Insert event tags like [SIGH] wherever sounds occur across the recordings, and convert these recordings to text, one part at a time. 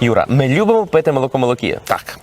Юра, ми любимо пити молоко молокі. Так.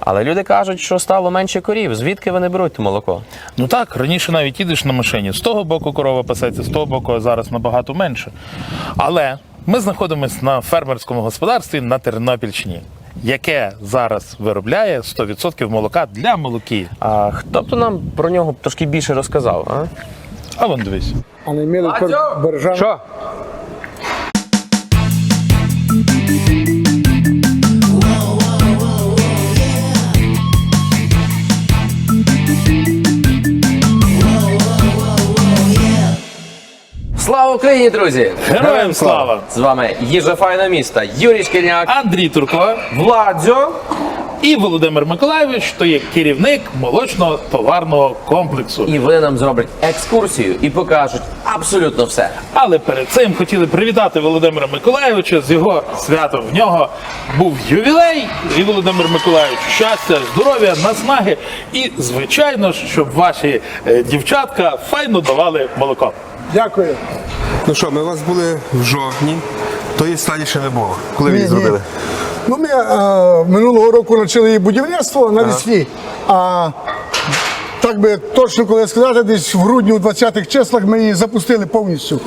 Але люди кажуть, що стало менше корів. Звідки вони беруть те молоко? Ну так, раніше навіть їдеш на машині. З того боку корова пасеться, з того боку зараз набагато менше. Але ми знаходимося на фермерському господарстві на Тернопільщині, яке зараз виробляє 100% молока для молоки. А хто б то нам про нього трошки більше розказав? А? А вон дивись. А не мили Бережан. Що? Слава Україні, друзі! Героям слава! З вами їжа файна міста Юрій Шкільняк, Андрій Турко Владзьо. І Володимир Миколайович, то є керівник молочного товарного комплексу. І вони нам зроблять екскурсію і покажуть абсолютно все. Але перед цим хотіли привітати Володимира Миколайовича з його святом. В нього був ювілей, і Володимир Миколайович щастя, здоров'я, наснаги. І, звичайно щоб ваші е, дівчатка файно давали молоко. Дякую. Ну що, ми у вас були в жовтні, тої стадії ще не було. Коли ви її ні. зробили? Ну, ми е, минулого року почали її будівництво навесні. А так би точно коли сказати, десь в грудні у 20-х числах ми її запустили повністю.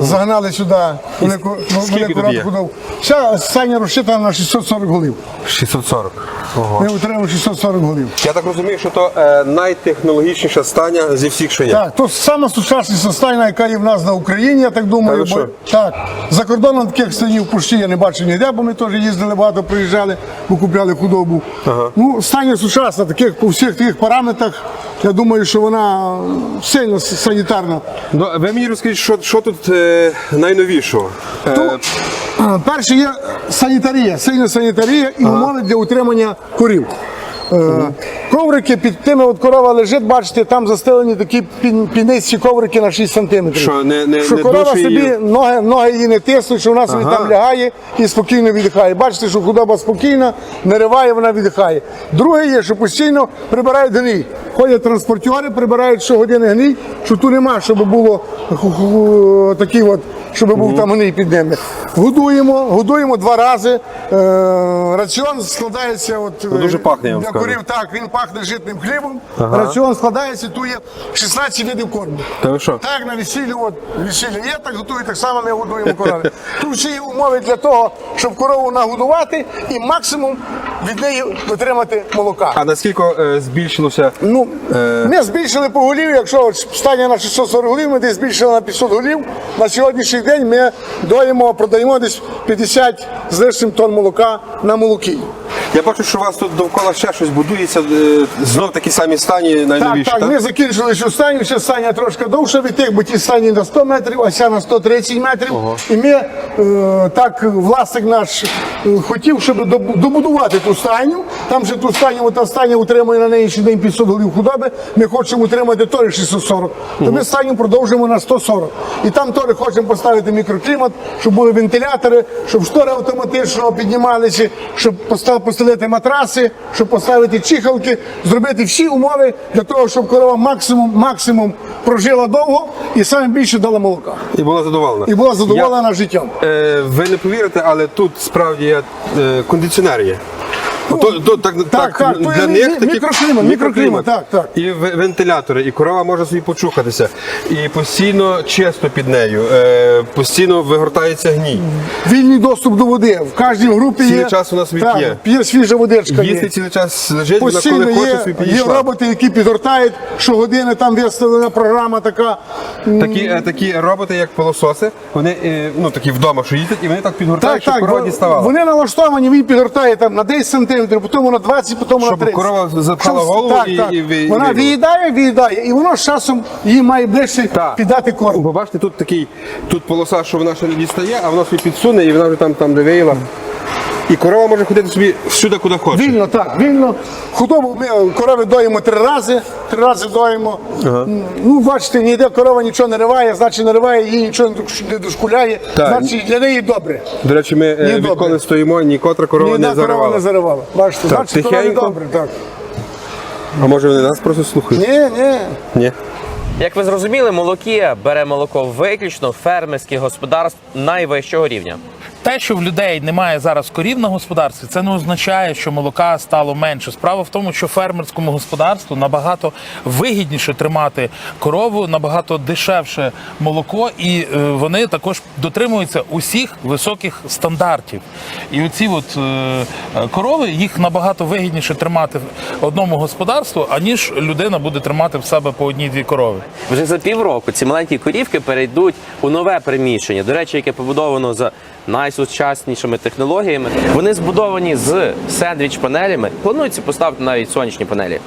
Загнали сюди велику, скільки велику радку дав. Вся стайня розчитана на 640 голів. 640. Ого. Ми отримали 640 голів. Я так розумію, що то е, найтехнологічніша стання зі всіх, що є. Так, то сама сучасніша стайна, яка є в нас на Україні, я так думаю. Та ви Бо, так, за кордоном таких станів почти я не бачив ніде, бо ми теж їздили багато, приїжджали, викупляли худобу. Ну, стання сучасна, таких по всіх таких параметрах. Я думаю, що вона сильно с- санітарна. Ну, ви мені розкажіть, що, що тут е, найновішого? Е, А, Перше є санітарія, сильна санітарія і умови для утримання корів. Е, Коврики під тими, от корова лежить, бачите, там застелені такі пін- пінисті коврики на 6 сантиметрів. Що, не- не- що не корова собі її? ноги, ноги її не тиснуть, що вона собі там лягає і спокійно віддихає. Бачите, що худоба спокійна, не риває, вона віддихає. Друге є, що постійно прибирають гній. Ходять транспортери, прибирають щогодини гній, що тут нема, щоб було такий от, щоб був там гній під ними. Годуємо, годуємо два рази. Е, раціон складається от, дуже пахне, корів. Так, він пахне житним хлібом. Раціон складається, тут є 16 видів корму. Та ви що? Так, на весіллі, от весілля є, так готують, так само ми годуємо корови. Тут всі є умови для того, щоб корову нагодувати і максимум від неї отримати молока. а наскільки е, збільшилося? Ну, ми збільшили по голів, якщо стання на 640 голів, ми десь збільшили на 500 голів. На сьогоднішній день ми доїмо, продаємо десь 50 з лишнім тонн молока на молокі. Я бачу, що у вас тут довкола ще щось будується, е, знов такі самі стані Так, найновіші. так, ми закінчили цю станю, ще стання трошки довше від тих, бо ті стані на 100 метрів, а ця на 130 метрів. І ми е, так власник наш е, хотів, щоб добудувати ту стайню. Там же ту стайню, та стайня утримує на неї ще день 500 голів худоби. Ми хочемо утримати теж 640. То ми стайню продовжимо на 140. І там теж хочемо поставити мікроклімат, щоб були вентилятори, щоб штори автоматично піднімалися, щоб поста- постелити матраси, щоб поставити чихалки, зробити всі умови для того, щоб корова максимум, максимум прожила довго і саме більше дала молока. І була задоволена. І була задоволена життям. Е, ви не повірите, але тут справді я, е, кондиціонер є. То, то, так, так, так, то для них мі- такі- мікроклімат, мікроклімат, так, так. І ве- вентилятори, і корова може собі почухатися. І постійно чисто під нею, е, постійно вигортається гній. Вільний доступ до води. В кожній групі Цілий є. час у нас так, є. П'є свіжа водичка. є. Їсти цілий час лежить, вона Постійно коли хоче є, собі є підійшла. роботи, які підгортають, щогодини там виставлена програма така. Такі, е, такі роботи, як пилососи, вони е, ну, такі вдома, що їздять, і вони так підгортають, щоб корова бо діставала. Вони налаштовані, він підгортає там на 10 сантиметрів, потім на 20, потім на Щоб 30. корова запхала Щоб- голову так, і- так. і ви- Вона і- виїдає, виїдає, і воно з часом їй має ближче Так. піддати корм. Бо бачите, тут такий тут полоса, що вона ще не дістає, а вона собі підсуне і вона вже там, там де виїла. І корова може ходити собі всюди, куди хоче. Вільно, так, вільно. Худобу ми корови доїмо три рази, три рази доїмо. Ну, бачите, ніде корова нічого не риває, значить не риває, їй нічого не дошкуляє, Так. значить для неї добре. До речі, ми е, Ні, відколи стоїмо, ні котра корова Ні не корова заривала. не заривала. Бачите, Так, значить корові тихенько. добре, так. А може вони нас просто слухають? Ні, ні. Ні. Як ви зрозуміли, молокія бере молоко виключно фермерських господарств найвищого рівня. Те, що в людей немає зараз корів на господарстві, це не означає, що молока стало менше. Справа в тому, що фермерському господарству набагато вигідніше тримати корову, набагато дешевше молоко, і е, вони також дотримуються усіх високих стандартів. І оці от е, корови їх набагато вигідніше тримати в одному господарству, аніж людина буде тримати в себе по одній-дві корови. Вже за півроку ці маленькі корівки перейдуть у нове приміщення. До речі, яке побудовано за найсучаснішими технологіями. Вони збудовані з сендвіч-панелями. Планується поставити навіть сонячні панелі.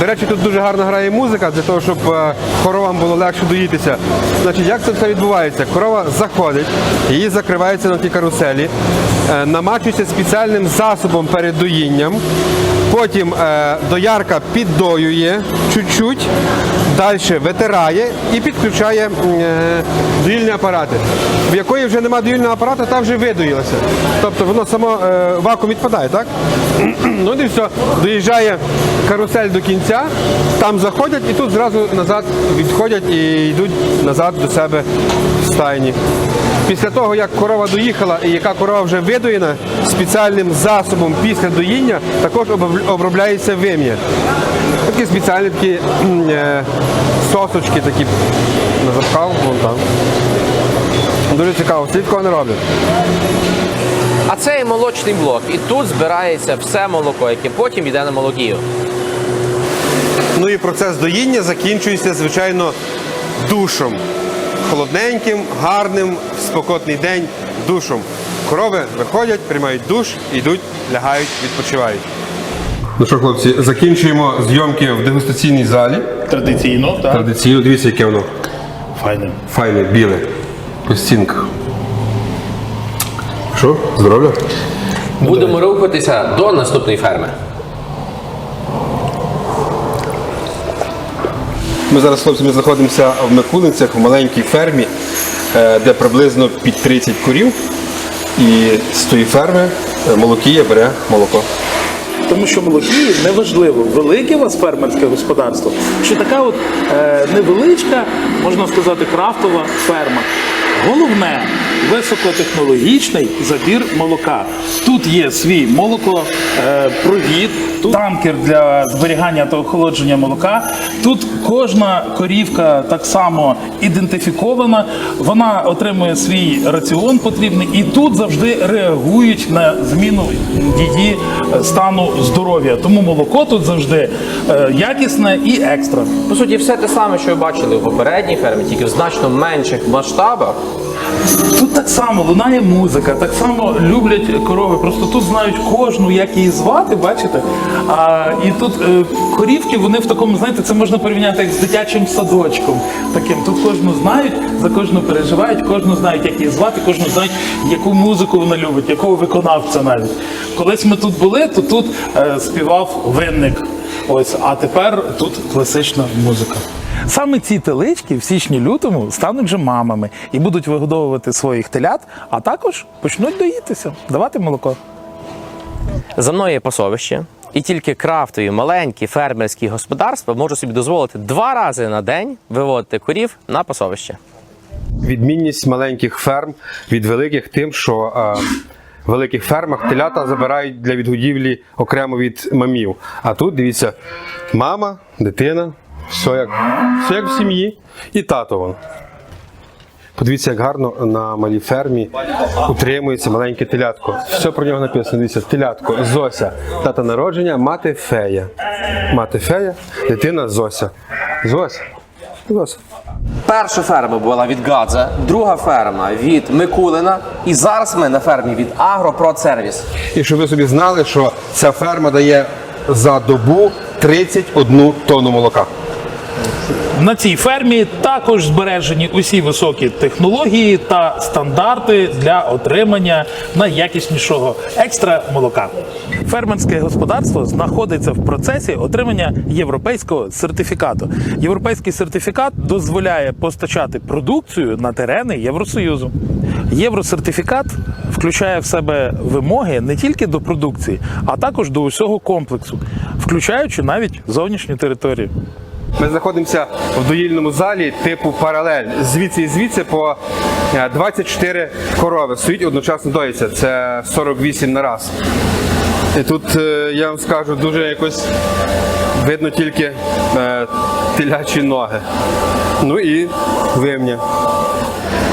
До речі, тут дуже гарно грає музика для того, щоб е, коровам було легше доїтися. Значить, як це все відбувається? Корова заходить, її закривається на тій каруселі, е, намачується спеціальним засобом перед доїнням. Потім е, доярка піддоює чуть-чуть, далі витирає і підключає е, доїльні апарати. В якої вже немає доїльного апарату, та вже видоїлася. Тобто воно само е, вакуум відпадає, так? [CLEARS THROAT] ну і все, доїжджає карусель до кінця, там заходять і тут зразу назад відходять і йдуть назад до себе в стайні. Після того, як корова доїхала і яка корова вже видоєна, спеціальним засобом після доїння також обробляється вим'я. Такі спеціальні такі е, сосочки такі на запхав, вон там. Дуже цікаво, слід такого не роблять. А це є молочний блок, і тут збирається все молоко, яке потім йде на молокію. Ну і процес доїння закінчується, звичайно, душом. Холодненьким, гарним, в спокотний день душом. Корови виходять, приймають душ, йдуть, лягають, відпочивають. Ну що, хлопці, закінчуємо зйомки в дегустаційній залі. Традиційно, так. Традиційно, дивіться, яке воно Файне. файне, біле. По стінках. Що? Здоров'я? Будемо рухатися до наступної ферми. Ми зараз, хлопці, ми знаходимося в Микулинцях, в маленькій фермі, е, де приблизно під 30 корів. І з тої ферми е, молокія бере молоко. Тому що молокії неважливо, велике у вас фермерське господарство, чи така от е, невеличка, можна сказати, крафтова ферма. Головне високотехнологічний забір молока. Тут є свій молокопровід, е, тут танкер для зберігання та охолодження молока. Тут кожна корівка так само ідентифікована, вона отримує свій раціон потрібний, і тут завжди реагують на зміну її стану здоров'я. Тому молоко тут завжди е, якісне і екстра. По суті, все те саме, що ви бачили в попередній фермі, тільки в значно менших масштабах. Тут так само лунає музика, так само люблять корови. Просто тут знають кожну, як її звати, бачите? А, і тут е, корівки, вони в такому, знаєте, це можна порівняти як з дитячим садочком. Таким. Тут кожну знають, за кожну переживають, кожну знають, як її звати, кожну знають, яку музику вона любить, якого виконавця навіть. Колись ми тут були, то тут е, співав винник. Ось, а тепер тут класична музика. Саме ці телички в січні-лютому стануть вже мамами і будуть вигодовувати своїх телят, а також почнуть доїтися, давати молоко. За мною є пасовище, і тільки крафтові маленькі фермерські господарства можуть собі дозволити два рази на день виводити корів на пасовище. Відмінність маленьких ферм від великих тим, що е, в великих фермах телята забирають для відгодівлі окремо від мамів. А тут дивіться, мама, дитина, все як, все як в сім'ї, і тато вон. Подивіться, як гарно на малій фермі утримується маленьке телятко. Все про нього написано. Дивіться, телятко, Зося, дата народження, мати фея. Мати фея, дитина Зося. Зося. Зося. Перша ферма була від Гадза, друга ферма від Микулина. І зараз ми на фермі від Агропродсервіс. І щоб ви собі знали, що ця ферма дає за добу 31 тонну молока. На цій фермі також збережені усі високі технології та стандарти для отримання найякіснішого екстра молока. Фермерське господарство знаходиться в процесі отримання європейського сертифікату. Європейський сертифікат дозволяє постачати продукцію на терени Євросоюзу. Євросертифікат включає в себе вимоги не тільки до продукції, а також до усього комплексу, включаючи навіть зовнішню територію. Ми знаходимося в доїльному залі типу паралель. Звідси і звідси по е, 24 корови стоїть одночасно доїться. Це 48 на раз. І тут е, я вам скажу, дуже якось видно тільки е, телячі ноги. Ну і вимня.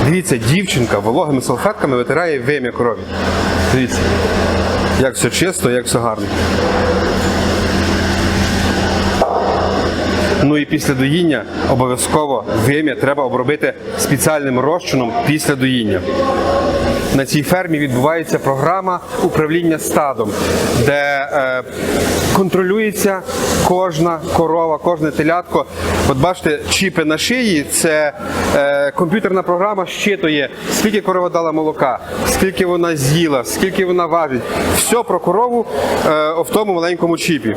Дивіться, дівчинка вологими салфетками витирає вим'я корові. Дивіться, як все чисто, як все гарно. Ну і після доїння обов'язково вим'я треба обробити спеціальним розчином після доїння. На цій фермі відбувається програма управління стадом, де е, контролюється кожна корова, кожне телятко. От бачите, чіпи на шиї це е, комп'ютерна програма щитує, скільки корова дала молока, скільки вона з'їла, скільки вона важить. Все про корову е, в тому маленькому чіпі.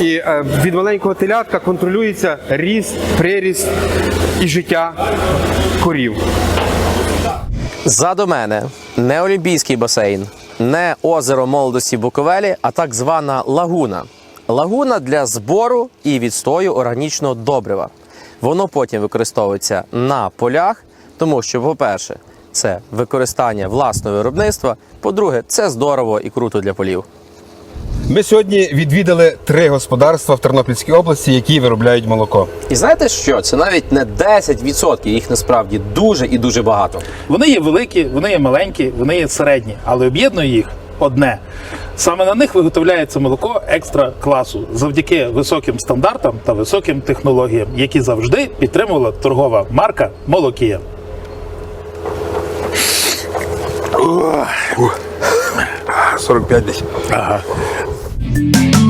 І е, від маленького телятка контролюється ріст, приріст і життя корів. Ззаду мене не Олімпійський басейн, не озеро молодості Буковелі, а так звана лагуна. Лагуна для збору і відстою органічного добрива. Воно потім використовується на полях, тому що, по-перше, це використання власного виробництва. По-друге, це здорово і круто для полів. Ми сьогодні відвідали три господарства в Тернопільській області, які виробляють молоко. І знаєте що? Це навіть не 10%, їх насправді дуже і дуже багато. Вони є великі, вони є маленькі, вони є середні, але об'єднує їх одне. Саме на них виготовляється молоко екстра класу завдяки високим стандартам та високим технологіям, які завжди підтримувала торгова марка Молокія. 45 десь. Thank you.